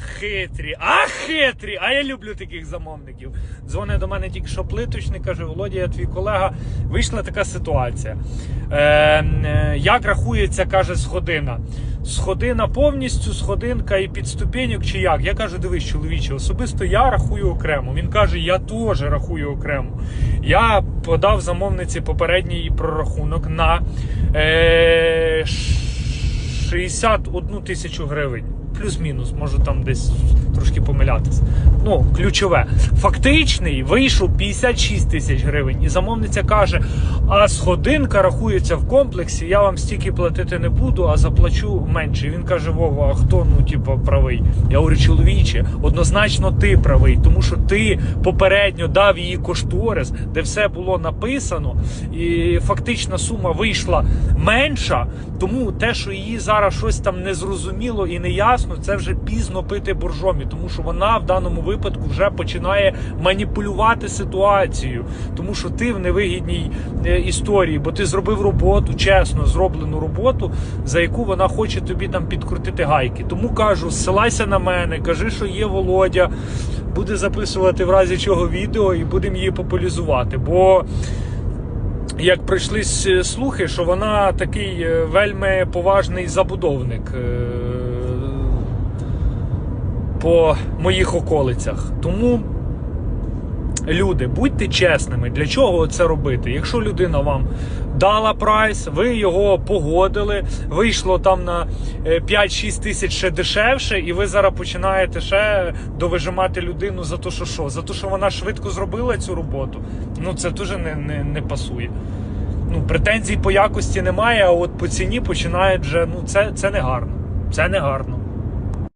хитрі, а хитрі! А я люблю таких замовників. Дзвонить до мене тільки що плиточник, каже: Володя, я твій колега. Вийшла така ситуація. Е, е, як рахується, каже, сходина? Сходина повністю, сходинка і під ступеньок чи як? Я кажу, дивись, чоловіче, особисто я рахую окремо. Він каже, я теж рахую окремо. Я подав замовниці попередній прорахунок на е, 61 тисячу гривень. Плюс-мінус, можу там десь трошки помилятися. Ну, ключове. Фактичний вийшов 56 тисяч гривень. І замовниця каже: а сходинка рахується в комплексі, я вам стільки платити не буду, а заплачу менше. І він каже: Вова, а хто ну, типу, правий? Я говорю, чоловіче, однозначно ти правий, тому що ти попередньо дав її кошторис, де все було написано, і фактична сума вийшла менша. Тому те, що її зараз щось там незрозуміло і неясно, це вже пізно пити боржомі, тому що вона в даному випадку вже починає маніпулювати ситуацією, тому що ти в невигідній е, історії, бо ти зробив роботу, чесно зроблену роботу, за яку вона хоче тобі там підкрутити гайки. Тому кажу, зсилайся на мене, кажи, що є Володя, буде записувати в разі чого відео і будемо її популяризувати. Бо як прийшли слухи, що вона такий е, вельми поважний забудовник е, по моїх околицях. Тому, люди, будьте чесними, для чого це робити? Якщо людина вам дала прайс, ви його погодили, вийшло там на е, 5-6 тисяч ще дешевше, і ви зараз починаєте ще довижимати людину за те, що що? За те, що вона швидко зробила цю роботу. Ну це дуже не, не, не пасує. Ну, претензій по якості немає, а от по ціні починають вже. Ну, це, це не гарно. Це не гарно.